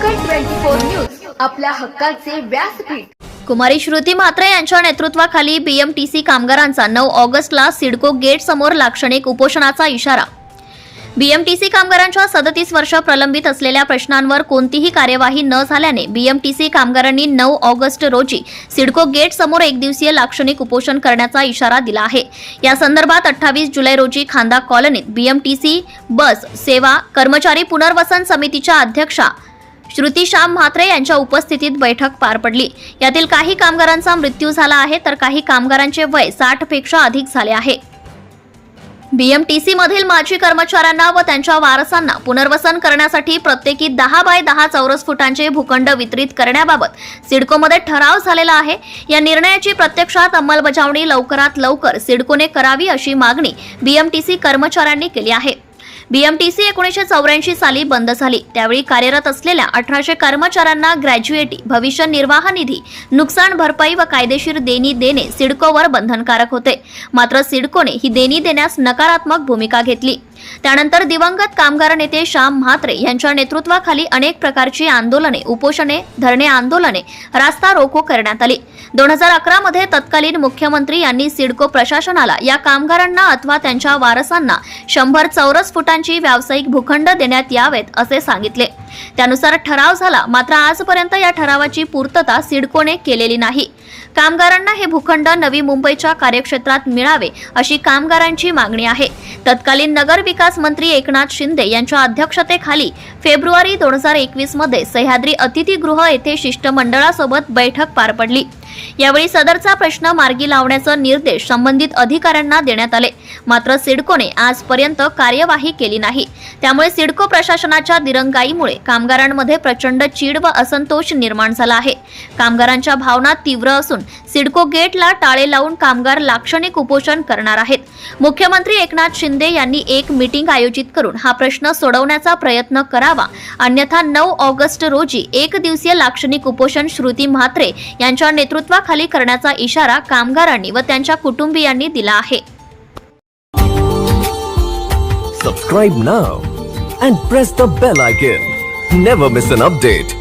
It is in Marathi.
फोर न्यूज आपल्या हक्काचे व्यासपीठ. कुमारी श्रुती म्हात्रे यांच्या नेतृत्वाखाली बीएमटीसी कामगारांचा नऊ ऑगस्टला सिडको गेट समोर लाक्षणिक उपोषणाचा इशारा. बीएमटीसी कामगारांच्या सदतीस वर्ष प्रलंबित असलेल्या प्रश्नांवर कोणतीही कार्यवाही न झाल्याने बीएमटीसी कामगारांनी नऊ ऑगस्ट रोजी सिडको गेट समोर एक दिवसीय लाक्षणिक उपोषण करण्याचा इशारा दिला आहे. या संदर्भात अठ्ठावीस जुलै रोजी खांदा कॉलनीत बीएमटीसी बस सेवा कर्मचारी पुनर्वसन समितीच्या अध्यक्षा श्रुती श्याम म्हात्रे यांच्या उपस्थितीत बैठक पार पडली. यातील काही कामगारांचा मृत्यू झाला आहे तर काही कामगारांचे वय साठपेक्षा अधिक झाले आहे. बीएमटीसी मधील माजी कर्मचाऱ्यांना व त्यांच्या वारसांना पुनर्वसन करण्यासाठी प्रत्येकी दहा बाय दहा चौरस फुटांचे भूखंड वितरित करण्याबाबत सिडकोमध्ये ठराव झालेला आहे. या निर्णयाची प्रत्यक्षात अंमलबजावणी लवकरात लवकर सिडकोने करावी अशी मागणी बीएमटीसी कर्मचाऱ्यांनी केली आहे. बीएमटीसी एकोणीसशे चौऱ्याऐंशी साली बंद झाली. त्यावेळी कार्यरत असलेल्या अठराशे कर्मचाऱ्यांना ग्रॅज्युएटी भविष्य निर्वाह निधी नुकसान भरपाई व कायदेशीर देणी देणे सिडकोवर बंधनकारक होते. मात्र सिडकोने ही देणी देण्यास नकारात्मक भूमिका घेतली. त्यानंतर दिवंगत कामगार नेते श्याम म्हात्रे यांच्या नेतृत्वाखाली अनेक प्रकारची आंदोलने उपोषणे धरणे आंदोलने रास्ता रोको करण्यात आली. दोन हजार अकरामध्ये तत्कालीन मुख्यमंत्री यांनी सिडको प्रशासनाला या कामगारांना अथवा त्यांच्या वारसांना शंभर चौरस फुटांची व्यावसायिक भूखंड देण्यात यावेत असे सांगितले. त्यानुसार ठराव झाला मात्र आजपर्यंत या ठरावाची पूर्तता सिडकोने केलेली नाही. कामगारांना हे भूखंड नवी मुंबईच्या कार्यक्षेत्रात मिळावे अशी कामगारांची मागणी आहे. तत्कालीन नगर विकास मंत्री एकनाथ शिंदे यांच्या अध्यक्षतेखाली फेब्रुवारी दोन हजार एकवीसमध्ये सह्याद्री अतिथीगृह येथे शिष्टमंडळासोबत बैठक पार पडली. यावेळी सदरचा प्रश्न मार्गी लावण्याचा निर्देश संबंधित अधिकाऱ्यांना देण्यात आले. मात्र सिडकोने आजपर्यंत कार्यवाही केली नाही. त्यामुळे सिडको प्रशासनाच्या दिरंगाईमुळे कामगारांमध्ये प्रचंड चीड व असंतोष निर्माण झाला आहे. कामगारांच्या भावना तीव्र असून सिडको गेटला टाळे लावून कामगार लाक्षणिक उपोषण करणार आहेत. मुख्यमंत्री एकनाथ शिंदे यांनी एक मीटिंग आयोजित करून हा प्रश्न सोडवण्याचा प्रयत्न करावा. अन्यथा नऊ ऑगस्ट रोजी एक दिवसीय लाक्षणिक उपोषण श्रुती म्हात्रे यांच्या नेतृत्व नेतृत्वाखाली करण्याचा इशारा कामगारांनी व त्यांच्या कुटुंबियांनी दिला आहे subscribe now and press the bell icon never miss an update